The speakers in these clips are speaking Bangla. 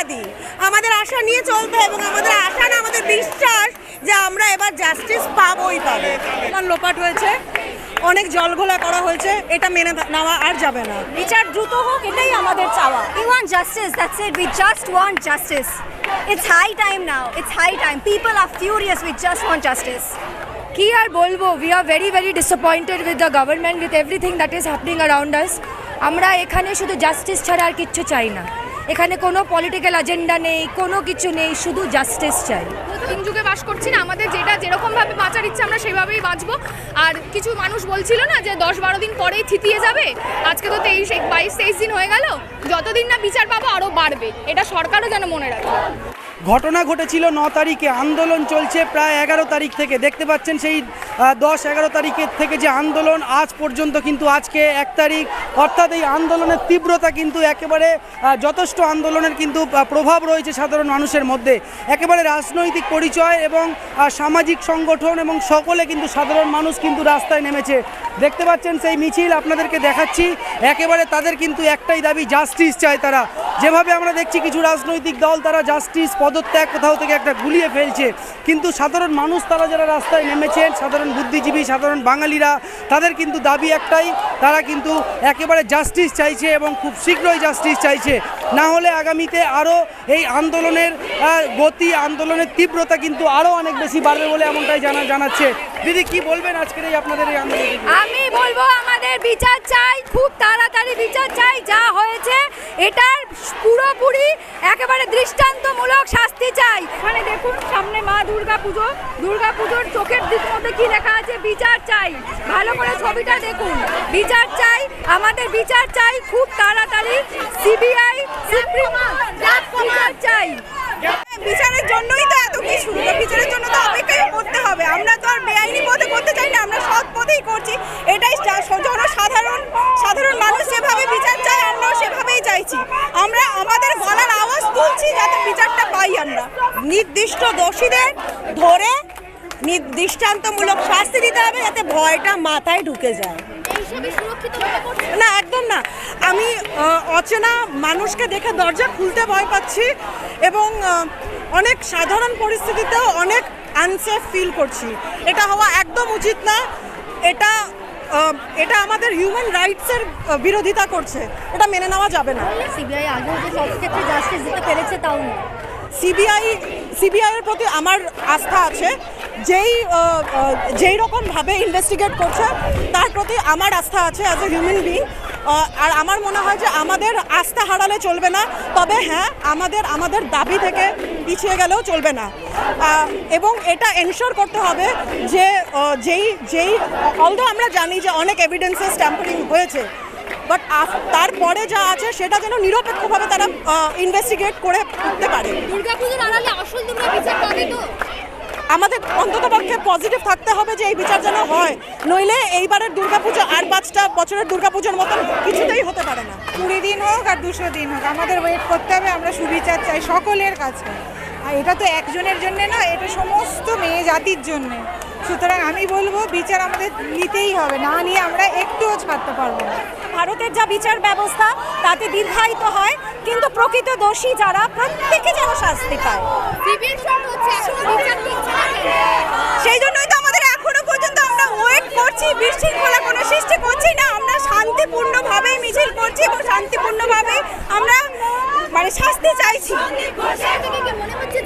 আশাবাদী আমাদের আশা নিয়ে চলতে হবে এবং আমাদের আশা না আমাদের বিশ্বাস যে আমরা এবার জাস্টিস পাবোই পাবো লোপাট হয়েছে অনেক জলঘোলা করা হয়েছে এটা মেনে নেওয়া আর যাবে না। বিচার দ্রুত হোক এটাই আমাদের চাওয়া। We want justice that's it. We just want justice It's high time now It's high time people are furious. We just want justice কি আর বলব we are very very disappointed with the government with everything that is happening around us আমরা এখানে শুধু জাস্টিস ছাড়া আর কিচ্ছু চাই না। এখানে কোনো পলিটিক্যাল এজেন্ডা নেই, কোনো কিছু নেই, শুধু জাস্টিস চাই। তিন যুগে বাস করছি না, আমাদের যেটা যেরকমভাবে বাঁচার ইচ্ছে আমরা সেভাবেই বাঁচবো। আর কিছু মানুষ বলছিল না যে দশ বারো দিন পরেই থিতিয়ে যাবে? আজকে তো তেইশ, বাইশ, তেইশ দিন হয়ে গেল। যতদিন না বিচার পাবো আরও বাড়বে। এটা সরকারও যেন মনে রাখে। ঘটনা ঘটেছিল ন তারিখে। আন্দোলন চলছে প্রায় এগারো তারিখ থেকে। দেখতে পাচ্ছেন সেই দশ, এগারো তারিখের থেকে যে আন্দোলন, আজ পর্যন্ত কিন্তু আজকে এক তারিখ। অর্থাৎ এই আন্দোলনের তীব্রতা কিন্তু একেবারে যথেষ্ট আন্দোলনের কিন্তু প্রভাব রয়েছে সাধারণ মানুষের মধ্যে। একেবারে রাজনৈতিক পরিচয় এবং সামাজিক সংগঠন এবং সকলে কিন্তু সাধারণ মানুষ কিন্তু রাস্তায় নেমেছে। দেখতে পাচ্ছেন সেই মিছিল, আপনাদেরকে দেখাচ্ছি। একেবারে তাদের কিন্তু একটাই দাবি জাস্টিস চায় তারা। যেভাবে আমরা দেখছি কিছু রাজনৈতিক দল, তারা জাস্টিস পদত্যাগ কোথাও থেকে একটা গুলিয়ে ফেলছে। কিন্তু সাধারণ মানুষ, তারা যারা রাস্তায় নেমেছেন, সাধারণ বুদ্ধিজীবী, সাধারণ বাঙালিরা, তাদের কিন্তু দাবি একটাই, তারা কিন্তু একেবারে জাস্টিস চাইছে এবং খুব শীঘ্রই জাস্টিস চাইছে। না হলে আগামীতে আরও এই আন্দোলনের গতি, আন্দোলনের তীব্রতা কিন্তু আরও অনেক বেশি বাড়বে বলে এমনটাই জানা, জানাচ্ছে। দিদি, কি বলবেন আজকের এই আপনাদের এই আন্দোলন আমি বলব, আমাদের বিচার চাই, খুব তাড়াতাড়ি বিচার চাই, যা হয়েছে, এটার পুরোপুরি একেবারে দৃষ্টান্তমূলক শাস্তি চাই। এখানে দেখুন, সামনে মা দুর্গা পুজো। দুর্গা পুজোর চোখের দিক মধ্যে কি লেখা আছে? বিচার চাই। ভালো করে ছবিটা দেখুন। বিচার চাই, আমাদের বিচার চাই, খুব তাড়াতাড়ি। সিবিআই, সুপ্রিম বিচার চাই। বিচারের জন্যই তো এত কিছু বিচারের জন্য তো অপেক্ষাই করতে হবে। আমরা তো আর বেআইনি পথে করতে চাই না, আমরা সৎ পথেই করছি। এটাই জনসাধারণ, সাধারণ মানুষ যেভাবে বিচার চায়, আমরাও সেভাবেই চাইছি। আমরা আমাদের গলার আওয়াজ তুলছি যাতে বিচারটা পাই আমরা। নির্দিষ্ট দোষীদের ধরে দৃষ্টান্তমূলক শাস্তি দিতে হবে যাতে ভয়টা মাথায় ঢুকে যায়। না একদম না। আমি অচেনা মানুষকে দেখে দরজা খুলতে ভয় পাচ্ছি এবং অনেক সাধারণ পরিস্থিতিতেও অনেক আনসেফ ফিল করছি। এটা হওয়া একদম উচিত না। এটা এটা আমাদের হিউম্যান রাইটসের বিরোধিতা করছে। এটা মেনে নেওয়া যাবে না। সিবিআই আগেও যে সব ক্ষেত্রে জাস্টিস দিতে পেরেছে তাও না সিবিআই সিবিআইয়ের প্রতি আমার আস্থা আছে। যেই যেই রকমভাবে ইনভেস্টিগেট করছে, তার প্রতি আমার আস্থা আছে অ্যাজ এ হিউম্যান বিং আর আমার মনে হয় যে আমাদের আস্থা হারালে চলবে না, তবে হ্যাঁ আমাদের আমাদের দাবি থেকে পিছিয়ে গেলেও চলবে না। এবং এটা এনশোর করতে হবে যে যেই যেই অলদো আমরা জানি যে অনেক এভিডেন্সেস ট্যাম্পারিং হয়েছে বাট তারপরে যা আছে সেটা যেন নিরপেক্ষভাবে তারা ইনভেস্টিগেট করে উঠতে পারে। দুর্গাপুজোর আড়ালে আসল বিচার তো? আমাদের অন্তত পক্ষে পজিটিভ থাকতে হবে যে এই বিচার যেন হয়। নইলে এইবারের দুর্গাপুজো আর পাঁচটা বছরের দুর্গাপুজোর মতন কিছুতেই হতে পারে না। কুড়ি দিন হোক আর দুশো দিন হোক, আমাদের ওয়েট করতে হবে, আমরা সুবিচার চাই সকলের কাছে। এটা তো একজনের জন্য না এটা সমস্ত মেয়ে জাতির জন্য। সুতরাং আমি বলব বিচার আমাদের নিতেই হবে না নিয়ে আমরা একটুও ছাড়তে পারব না। ভারতের যা বিচার ব্যবস্থা তাতে দীর্ঘায়িত হয় কিন্তু প্রকৃত দোষী যারা প্রত্যেকে যেন শাস্তি পায়? সেই জন্যই তো আমাদের এখনও পর্যন্ত আমরা ওয়েট করছি বিশৃঙ্খলা কোনো সৃষ্টি করছি না আমরা শান্তিপূর্ণভাবেই মিছিল করছি এবং শান্তিপূর্ণভাবেই আমরা মানে শাস্তি চাইছি।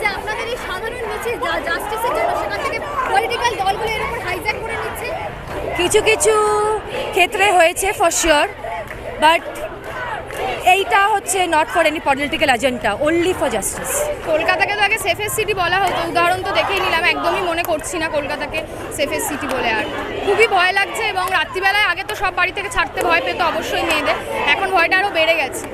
যে আপনাদের এই সাধারণ মিছিল জাস্টিসের জন্য সেখান থেকে পলিটিক্যাল দলগুলো এর উপর হাইজ্যাক করে নিচ্ছে? কিছু কিছু ক্ষেত্রে হয়েছে ফর শিওর বাট এইটা হচ্ছে not for any political agenda only for justice কলকাতাকে তো আগে সেফেস্ট সিটি বলা হতো উদাহরণ তো দেখেই নিলাম একদমই মনে করছি না কলকাতাকে সেফেস্ট সিটি বলে আর। খুবই ভয় লাগছে এবং রাত্রিবেলায় আগে তো সব বাড়ি থেকে ছাড়তে ভয় পেতো অবশ্যই মেয়েদের এখন ভয়টা আরও বেড়ে গেছে।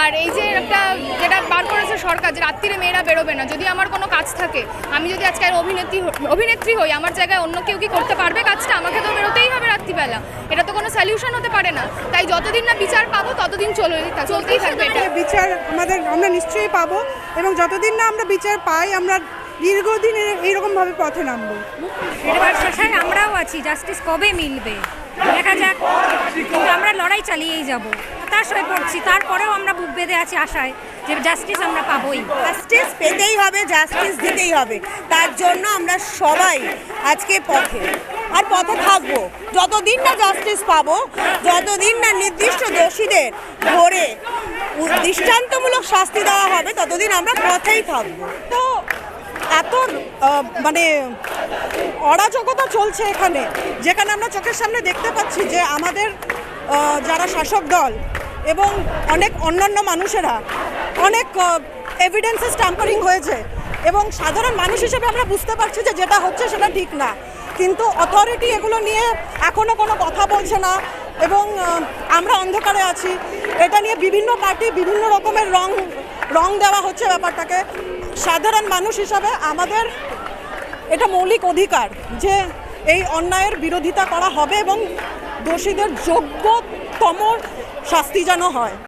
আর এই যে একটা যেটা বার করেছে সরকার যে রাত্রিরে মেয়েরা বেরোবে না যদি আমার কোনো কাজ থাকে আমি যদি আজকে আর অভিনেত্রী অভিনেত্রী হই আমার জায়গায় অন্য কেউ কি করতে পারবে কাজটা? আমাকে তো বেরোতেই হবে রাত্রিবেলা। এটা তো কোনো সলিউশন হতে পারে না। তাই যতদিন না বিচার পাবো ততদিন চলে চলতেই থাকবে এটা। বিচার আমাদের আমরা নিশ্চয়ই পাবো এবং যতদিন না আমরা বিচার পাই আমরা দীর্ঘদিন এইরকমভাবে পথে নামবো। এবার শেষায় আমরাও আছি। জাস্টিস কবে মিলবে? দেখা যাক। কিন্তু আমরা লড়াই চালিয়েই যাব। হতাশ হয়ে পড়ছি। তারপরেও আমরা বুক বেঁধে আছি আশায় যে জাস্টিস আমরা পাবোই। জাস্টিস পেতেই হবে জাস্টিস দিতেই হবে। তার জন্য আমরা সবাই আজকে পথে। আর পথে থাকব। যতদিন না জাস্টিস পাবো, যতদিন না নির্দিষ্ট দোষীদের ধরে দৃষ্টান্তমূলক শাস্তি দেওয়া হবে, ততদিন আমরা পথেই থাকব। তো এত মানে অরাজকতা চলছে এখানে, যেখানে আমরা চোখের সামনে দেখতে পাচ্ছি যে আমাদের যারা শাসক দল এবং অনেক অন্যান্য মানুষেরা অনেক এভিডেন্সেস ট্যাম্পারিং হয়েছে এবং সাধারণ মানুষ হিসেবে আমরা বুঝতে পারছি যে যেটা হচ্ছে সেটা ঠিক না। কিন্তু অথরিটি এগুলো নিয়ে এখনও কোনো কথা বলছে না এবং আমরা অন্ধকারে আছি। এটা নিয়ে বিভিন্ন পার্টি বিভিন্ন রকমের রং রং দেওয়া হচ্ছে ব্যাপারটাকে। সাধারণ মানুষ হিসাবে আমাদের এটা মৌলিক অধিকার যে এই অন্যায়ের বিরোধিতা করা হবে এবং দোষীদের যোগ্যতম শাস্তি যেন হয়।